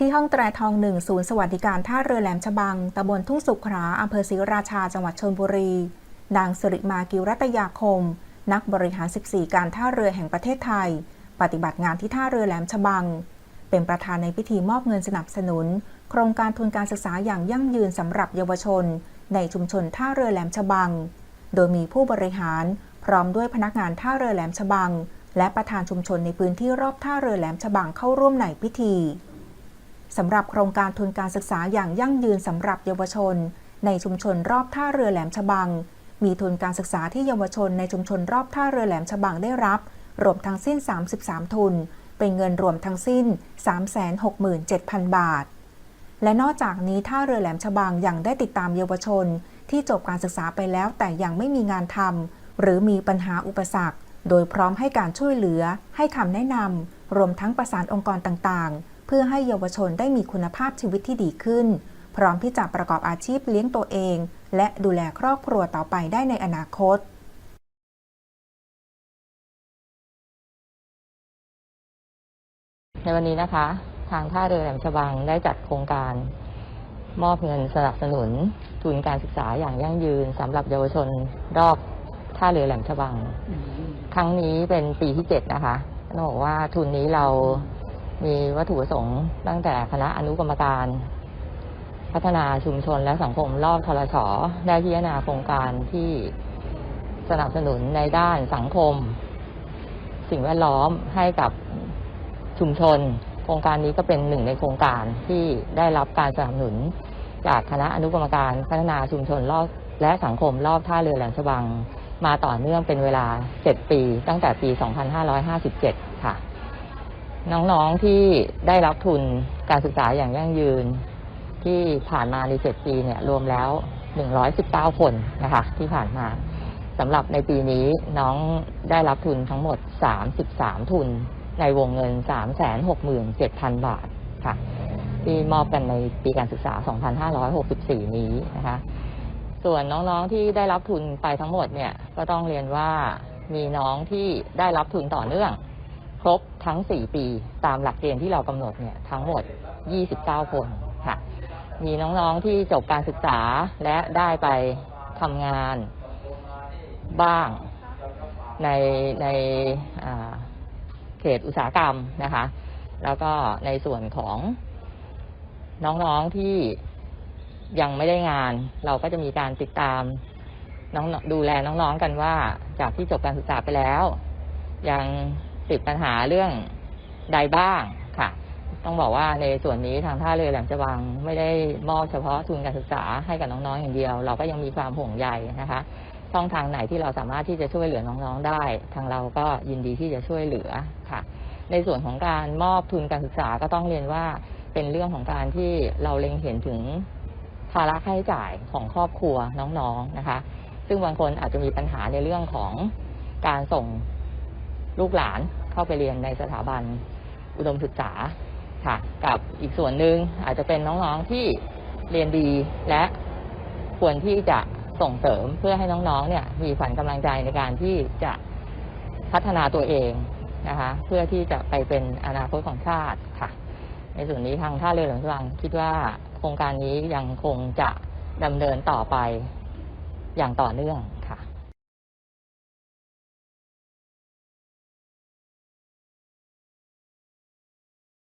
ที่ห้องแตรทองหนึ่งศูนย์สวัสดิการท่าเรือแหลมฉบัง ตำบลทุ่งสุขลาอำเภอศรีราชา จังหวัดชลบุรี นางสิริมากิรัตยาคม นักบริหาร 14 การท่าเรือแห่งประเทศไทย ปฏิบัติงานที่ท่าเรือแหลมฉบัง เป็นประธานในพิธีมอบเงินสนับสนุน โครงการทุนการศึกษาอย่างยั่งยืนสำหรับเยาวชน ในชุมชนท่าเรือแหลมฉบัง โดยมีผู้บริหารพร้อมด้วยพนักงานท่าเรือแหลมฉบัง และประธานชุมชนในพื้นที่รอบท่าเรือแหลมฉบังเข้าร่วมในพิธี สำหรับโครงการทุนการศึกษาอย่างยั่งยืนสำหรับเยาวชน ในชุมชนรอบท่าเรือแหลมฉบัง มีทุนการศึกษาที่เยาวชนในชุมชนรอบท่าเรือแหลมฉบังได้รับ รวมทั้งสิ้น 33 ทุน เป็นเงินรวมทั้งสิ้น 367,000 บาท และนอกจากนี้ท่าเรือแหลมฉบังยังได้ติดตามเยาวชน ที่จบการศึกษาไปแล้วแต่ยังไม่มีงานทำหรือมีปัญหาอุปสรรค โดยพร้อมให้การช่วยเหลือ ให้คำแนะนำรวมทั้งประสานองค์กรต่างๆ เพื่อให้เยาวชนได้มีคุณภาพชีวิตที่ดีขึ้น พร้อมที่จะประกอบอาชีพเลี้ยงตัวเอง และดูแลครอบครัวต่อไปได้ในอนาคตในวันนี้นะคะ ทางท่าเรือแหลมฉบังได้จัดโครงการ มอบเงินสนับสนุนทุนการศึกษาอย่างยั่งยืนสำหรับเยาวชนรอบท่าเรือแหลมฉบัง ครั้งนี้เป็นปีที่เจ็ดนะคะต้องบอกว่าทุนนี้เรา มีวัตถุประสงค์ตั้งแต่คณะอนุกรรมการ พัฒนาชุมชนและสังคมรอบทรชได้พิจารณาโครงการที่สนับสนุนในด้านสังคม สิ่งแวดล้อมให้กับชุมชน โครงการนี้ก็เป็นหนึ่งในโครงการที่ได้รับการสนับสนุน จากคณะอนุกรรมการพัฒนาชุมชนรอบและสังคมรอบท่าเรือแหลมฉบัง มาต่อเนื่องเป็นเวลา 7 ปี ตั้งแต่ปี 2557 ค่ะ น้องๆที่ได้รับทุนการศึกษาอย่างยั่งยืน ที่ผ่านมาใน7ปีเนี่ยรวมแล้ว 119 คนนะคะ ที่ผ่านมาสำหรับในปีนี้น้องได้รับทุนทั้งหมด 33 ทุน ในวงเงิน 367,000 บาทค่ะที่มอบกันในปีการศึกษา 2564 นี้นะคะ ส่วนน้องๆที่ได้รับทุนไปทั้งหมดเนี่ยก็ต้องเรียนว่ามีน้องที่ได้รับทุนต่อเนื่อง ครบ ทั้ง 4 ปีตามหลักเกณฑ์ที่เรากำหนดเนี่ยทั้งหมด 29 คนค่ะ มีน้องๆที่จบการศึกษาและได้ไปทำงานบ้างในในเขตอุตสาหกรรมนะคะ แล้วก็ในส่วนของน้องๆที่ยังไม่ได้งาน เราก็จะมีการติดตามน้องดูแลน้องๆกันว่าจากที่จบการศึกษาไปแล้ว ยัง ติดปัญหาเรื่องใดบ้างค่ะ ต้องบอกว่าในส่วนนี้ทางท่าเรือแหลมฉบังไม่ได้มอบเฉพาะทุนการศึกษาให้กับน้องๆอย่างเดียว เราก็ยังมีความห่วงใยนะคะช่องทางไหนที่เราสามารถที่จะช่วยเหลือน้องๆได้ ทางเราก็ยินดีที่จะช่วยเหลือค่ะ ในส่วนของการมอบทุนการศึกษาก็ต้องเรียนว่าเป็นเรื่องของการที่เราเล็งเห็นถึงภาระค่าใช้จ่ายของครอบครัวน้องๆนะคะ ซึ่งบางคนอาจจะมีปัญหาในเรื่องของการส่ง ลูกหลานเข้าไปเรียนในสถาบันอุดมศึกษาค่ะ กับอีกส่วนหนึ่งอาจจะเป็นน้องๆที่เรียนดีและควรที่จะส่งเสริมเพื่อให้น้องๆ เนี่ยมีขวัญกำลังใจในการที่จะพัฒนาตัวเองนะคะ เพื่อที่จะไปเป็นอนาคตของชาติค่ะ ในส่วนนี้ทางท่าเรือหลวงฉบังคิดว่าโครงการนี้ยังคงจะดำเนินต่อไปอย่างต่อเนื่อง